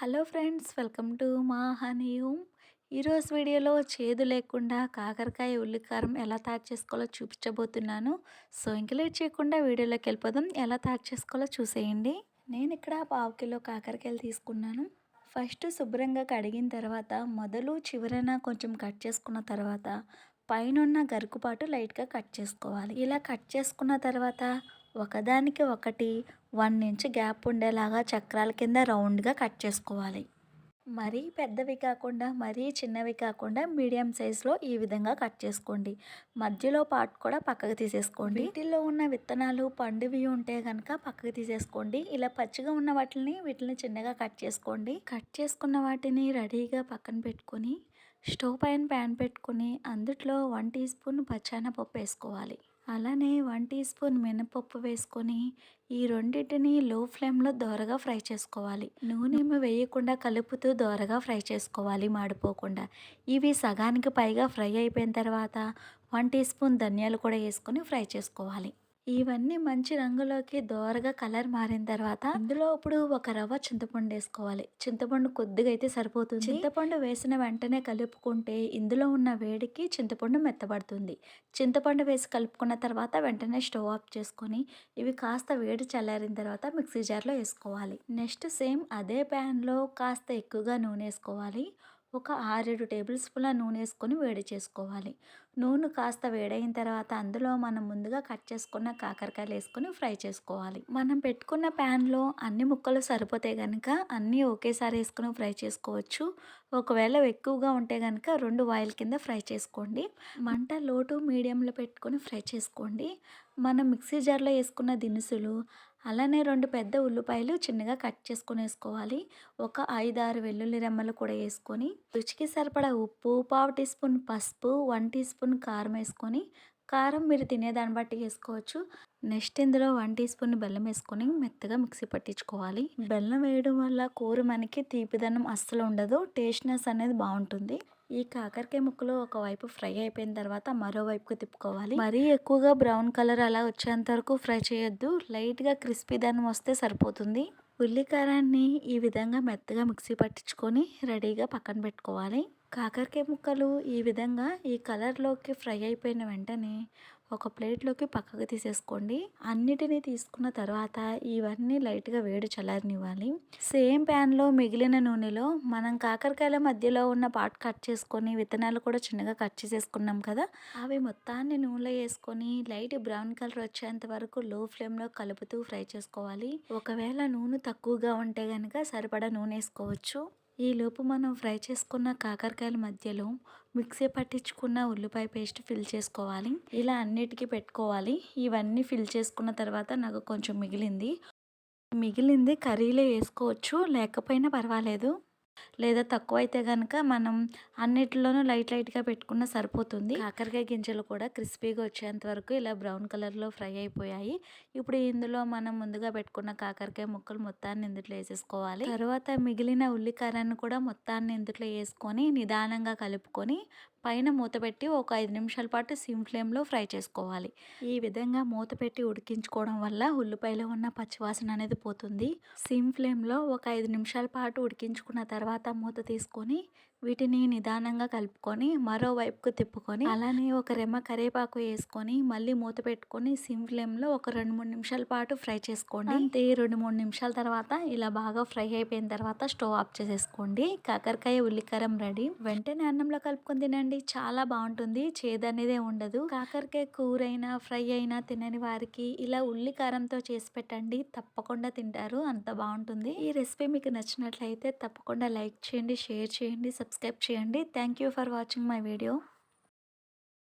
Hello friends welcome to మా honey home ఈరోజు వీడియోలో చేదు లేకుండా కాకరకాయ ఉల్లికారం ఎలా తయారు చేసుకోవాలో చూపించబోతున్నాను. సో ఇంక లేట్ చేయకుండా వీడియోలోకి వెళ్ళిపోదాం. ఎలా తయారు చేసుకోవాలో చూసేయండి. నేను ఇక్కడ పావు కిలో కాకరకాయలు తీసుకున్నాను. ఫస్ట్ శుభ్రంగా కడిగిన తర్వాత మొదలు చివరన కొంచెం కట్ చేసుకున్న తర్వాత పైన గరుకుపాటు లైట్గా కట్ చేసుకోవాలి. ఇలా కట్ చేసుకున్న తర్వాత ఒకదానికి ఒకటి వన్ ఇంచ్ గ్యాప్ ఉండేలాగా చక్రాల కింద రౌండ్గా కట్ చేసుకోవాలి. మరీ పెద్దవి కాకుండా మరీ చిన్నవి కాకుండా మీడియం సైజులో ఈ విధంగా కట్ చేసుకోండి. మధ్యలో పార్ట్ కూడా పక్కకు తీసేసుకోండి. వీటిల్లో ఉన్న విత్తనాలు పండువి ఉంటే కనుక పక్కకు తీసేసుకోండి. ఇలా పచ్చిగా ఉన్న వాటిని వీటిని చిన్నగా కట్ చేసుకోండి. కట్ చేసుకున్న వాటిని రెడీగా పక్కన పెట్టుకొని స్టవ్ పైన ప్యాన్ పెట్టుకుని అందుట్లో వన్ టీ స్పూన్ పచ్చాన పప్పు వేసుకోవాలి. అలానే వన్ టీ స్పూన్ మినపప్పు వేసుకొని ఈ రెండింటిని లో ఫ్లేమ్లో దోరగా ఫ్రై చేసుకోవాలి. నూనె వేయకుండా కలుపుతూ దోరగా ఫ్రై చేసుకోవాలి మాడిపోకుండా. ఇవి సగానికి పైగా ఫ్రై అయిపోయిన తర్వాత వన్ టీ స్పూన్ ధనియాలు కూడా వేసుకొని ఫ్రై చేసుకోవాలి. ఇవన్నీ మంచి రంగులోకి దోరగా కలర్ మారిన తర్వాత ఇందులో ఇప్పుడు ఒక రవ్వ చింతపండు వేసుకోవాలి. చింతపండు కొద్దిగా అయితే సరిపోతుంది. చింతపండు వేసిన వెంటనే కలుపుకుంటే ఇందులో ఉన్న వేడికి చింతపండు మెత్తబడుతుంది. చింతపండు వేసి కలుపుకున్న తర్వాత వెంటనే స్టవ్ ఆఫ్ చేసుకొని ఇవి కాస్త వేడి చల్లారిన తర్వాత మిక్సీ జార్లో వేసుకోవాలి. నెక్స్ట్ సేమ్ అదే ప్యాన్లో కాస్త ఎక్కువగా నూనె వేసుకోవాలి. ఒక ఆరేడు టేబుల్ స్పూన్ల నూనె వేసుకొని వేడి చేసుకోవాలి. నూనె కాస్త వేడైన తర్వాత అందులో మనం ముందుగా కట్ చేసుకున్న కాకరకాయలు వేసుకొని ఫ్రై చేసుకోవాలి. మనం పెట్టుకున్న ప్యాన్లో అన్ని ముక్కలు సరిపోతే కనుక అన్నీ ఒకేసారి వేసుకొని ఫ్రై చేసుకోవచ్చు. ఒకవేళ ఎక్కువగా ఉంటే కనుక రెండు వాయిల్ కింద ఫ్రై చేసుకోండి. మంట లోటు మీడియంలో పెట్టుకొని ఫ్రై చేసుకోండి. మనం మిక్సీ జార్లో వేసుకున్న దినుసులు అలానే రెండు పెద్ద ఉల్లిపాయలు చిన్నగా కట్ చేసుకొని వేసుకోవాలి. ఒక ఐదు ఆరు వెల్లుల్లి రెమ్మలు కూడా వేసుకొని రుచికి సరిపడా ఉప్పు పావు టీ స్పూన్ పసుపు వన్ టీ స్పూన్ కారం వేసుకొని కారం మీరు తినేదాన్ని బట్టి వేసుకోవచ్చు. నెక్స్ట్ ఇందులో వన్ టీ స్పూన్ బెల్లం వేసుకొని మెత్తగా మిక్సీ పట్టించుకోవాలి. బెల్లం వేయడం వల్ల కూర మనకి తీపిదనం అస్సలు ఉండదు టేస్ట్నెస్ అనేది బాగుంటుంది. ఈ కాకరకాయ ముక్కలు ఒకవైపు ఫ్రై అయిపోయిన తర్వాత మరోవైపుకి తిప్పుకోవాలి. మరీ ఎక్కువగా బ్రౌన్ కలర్ అలా వచ్చేంత వరకు ఫ్రై చేయొద్దు. లైట్గా క్రిస్పీ దాన్ని వస్తే సరిపోతుంది. ఉల్లికారాన్ని ఈ విధంగా మెత్తగా మిక్సీ పట్టించుకొని రెడీగా పక్కన పెట్టుకోవాలి. కాకరకాయ ముక్కలు ఈ విధంగా ఈ కలర్లోకి ఫ్రై అయిపోయిన వెంటనే ఒక ప్లేట్లోకి పక్కకు తీసేసుకోండి. అన్నిటినీ తీసుకున్న తర్వాత ఇవన్నీ లైట్గా వేడి చల్లారనివ్వాలి. సేమ్ ప్యాన్లో మిగిలిన నూనెలో మనం కాకరకాయల మధ్యలో ఉన్న పాట్ కట్ చేసుకొని విత్తనాలు కూడా చిన్నగా కట్ చేసేసుకున్నాం కదా అవి మొత్తాన్ని నూనెలో వేసుకొని లైట్ బ్రౌన్ కలర్ వచ్చేంత వరకు లో ఫ్లేమ్లో కలుపుతూ ఫ్రై చేసుకోవాలి. ఒకవేళ నూనె తక్కువగా ఉంటే కనుక సరిపడా నూనె వేసుకోవచ్చు. ఈలోపు మనం ఫ్రై చేసుకున్న కాకరకాయల మధ్యలో మిక్సీ పట్టించుకున్న ఉల్లిపాయ పేస్ట్ ఫిల్ చేసుకోవాలి. ఇలా అన్నిటికీ పెట్టుకోవాలి. ఇవన్నీ ఫిల్ చేసుకున్న తర్వాత నాకు కొంచెం మిగిలింది. మిగిలింది కర్రీలో వేసుకోవచ్చు. లేకపోయినా పర్వాలేదు. లేదా తక్కువ అయితే కనుక మనం అన్నిటిలోనూ లైట్ లైట్గా పెట్టుకున్న సరిపోతుంది. కాకరకాయ గింజలు కూడా క్రిస్పీగా వచ్చేంత వరకు ఇలా బ్రౌన్ కలర్లో ఫ్రై అయిపోయాయి. ఇప్పుడు ఇందులో మనం ముందుగా పెట్టుకున్న కాకరకాయ ముక్కలు మొత్తాన్ని ఇందులో వేసేసుకోవాలి. తర్వాత మిగిలిన ఉల్లికారాన్ని కూడా మొత్తాన్ని ఇందులో వేసుకొని నిదానంగా కలుపుకొని పైన మూత పెట్టి ఒక ఐదు నిమిషాల పాటు సిమ్ ఫ్లేమ్లో ఫ్రై చేసుకోవాలి. ఈ విధంగా మూత పెట్టి ఉడికించుకోవడం వల్ల ఉల్లిపాయలో ఉన్న పచ్చివాసన అనేది పోతుంది. సిమ్ ఫ్లేమ్లో ఒక ఐదు నిమిషాల పాటు ఉడికించుకున్న తర్వాత మూత తీసుకొని వీటిని నిదానంగా కలుపుకొని మరోవైపుకు తిప్పుకొని అలానే ఒక రెమ్మ కరివేపాకు వేసుకొని మళ్ళీ మూత పెట్టుకొని సిమ్ ఫ్లేమ్లో ఒక రెండు మూడు నిమిషాల పాటు ఫ్రై చేసుకోండి. అంతే రెండు మూడు నిమిషాల తర్వాత ఇలా బాగా ఫ్రై అయిపోయిన తర్వాత స్టవ్ ఆఫ్ చేసేసుకోండి. కాకరకాయ ఉల్లికారం రెడీ. వెంటనే అన్నంలో కలుపుకొని తినండి. చాలా బాగుంటుంది. చేదనేదే ఉండదు. కాకరకాయ కూర అయినా ఫ్రై అయినా తినని వారికి ఇలా ఉల్లికారంతో చేసి పెట్టండి. తప్పకుండా తింటారు. అంత బాగుంటుంది. ఈ రెసిపీ మీకు నచ్చినట్లయితే తప్పకుండా లైక్ చేయండి షేర్ చేయండి సబ్స్క్రైబ్ చేయండి. Thank you for watching my video.